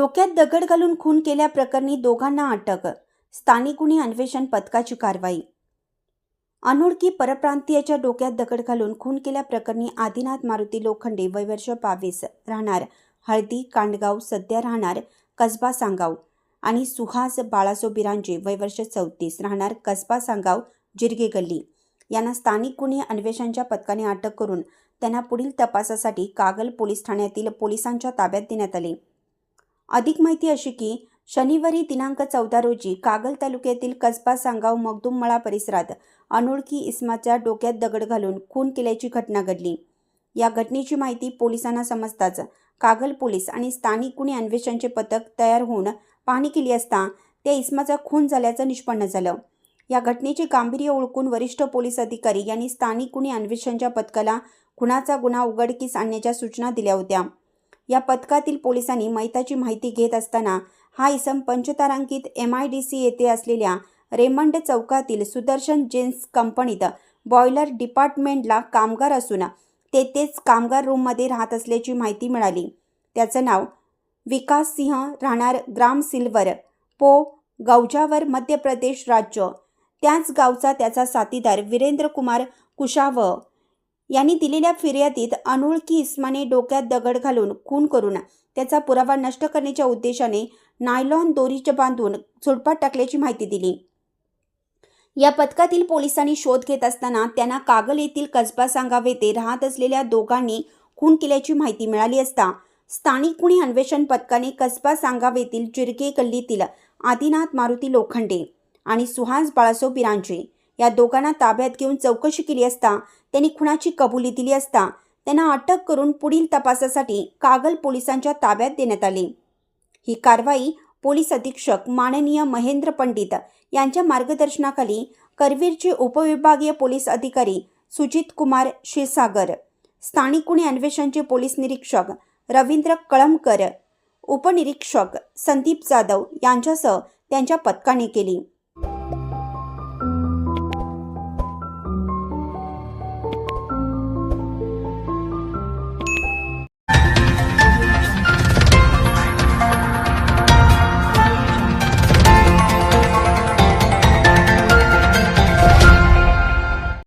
डोक्यात दगड घालून खून केल्याप्रकरणी दोघांना अटक. स्थानिक गुन्हे अन्वेषण पथकाची कारवाई. अनोळखी परप्रांतीयाच्या डोक्यात दगड घालून खून केल्याप्रकरणी आदिनाथ मारुती लोखंडे वयवर्ष बावीस राहणार. हळदी कांडगाव सध्या राहणार कसबा सांगाव आणि सुहास बाळासो बिरांजे वयवर्ष चौतीस राहणार कसबा सांगाव जिरगे गल्ली. यांना स्थानिक गुन्हे अन्वेषणच्या पथकाने अटक करून त्यांना पुढील तपासासाठी कागल पोलीस ठाण्यातील पोलिसांच्या ताब्यात देण्यात आले. अधिक माहिती अशी की शनिवारी दिनांक चौदा रोजी कागल तालुक्यातील कसबा सांगाव मगदुममळा परिसरात अनोळखी इस्माच्या डोक्यात दगड घालून खून केल्याची घटना घडली. या घटनेची माहिती पोलिसांना समजताच कागल पोलीस आणि स्थानिक गुन्हे अन्वेषणचे पथक तयार होऊन पाहणी केली असता त्या इस्माचा खून झाल्याचं निष्पन्न झालं. या घटनेचे गांभीर्य ओळखून वरिष्ठ पोलीस अधिकारी यांनी स्थानिक गुन्हे अन्वेषणच्या पथकाला खुनाचा गुन्हा उघडकीस आणण्याच्या सूचना दिल्या होत्या. या पथकातील पोलिसांनी मैताची माहिती घेत असताना हा इसम पंचतारांकित एम आय डी सी येथे असलेल्या रेमंड चौकातील सुदर्शन जेन्स कंपनीत बॉयलर डिपार्टमेंटला कामगार असून तेथेच कामगार रूममध्ये राहत असल्याची माहिती मिळाली. त्याचं नाव विकास सिंह राहणार ग्राम सिल्वर पो. गौजावर मध्य प्रदेश राज्य. त्याच गावचा त्याचा साथीदार वीरेंद्र कुमार कुशाव यांनी दिलेल्या फिर्यादीत अनोळखी इस्माने डोक्यात दगड घालून खून करून त्याचा पुरावा नष्ट करण्याच्या उद्देशाने नायलॉन दोरीच्या बांधून झुडपात टाकल्याची माहिती दिली. या पथकातील पोलिसांनी शोध घेत असताना त्यांना कागल येथील कसबा सांगाव येथे राहत असलेल्या दोघांनी खून केल्याची माहिती मिळाली असता स्थानिक गुन्हे अन्वेषण पथकाने कसबा सांगाव येथील चिरके गल्लीतील आदिनाथ मारुती लोखंडे आणि सुहास बाळासो बिरांजे या दोघांना ताब्यात घेऊन चौकशी केली असता त्यांनी खुनाची कबुली दिली असता त्यांना अटक करून पुढील तपासासाठी कागल पोलिसांच्या ताब्यात देण्यात आले. ही कारवाई पोलीस अधीक्षक माननीय महेंद्र पंडित यांच्या मार्गदर्शनाखाली करवीरचे उपविभागीय पोलीस अधिकारी सुजित कुमार क्षीरसागर स्थानिक गुन्हे अन्वेषणचे पोलीस निरीक्षक रवींद्र कळमकर उपनिरीक्षक संदीप जाधव यांच्यासह त्यांच्या पथकाने केली.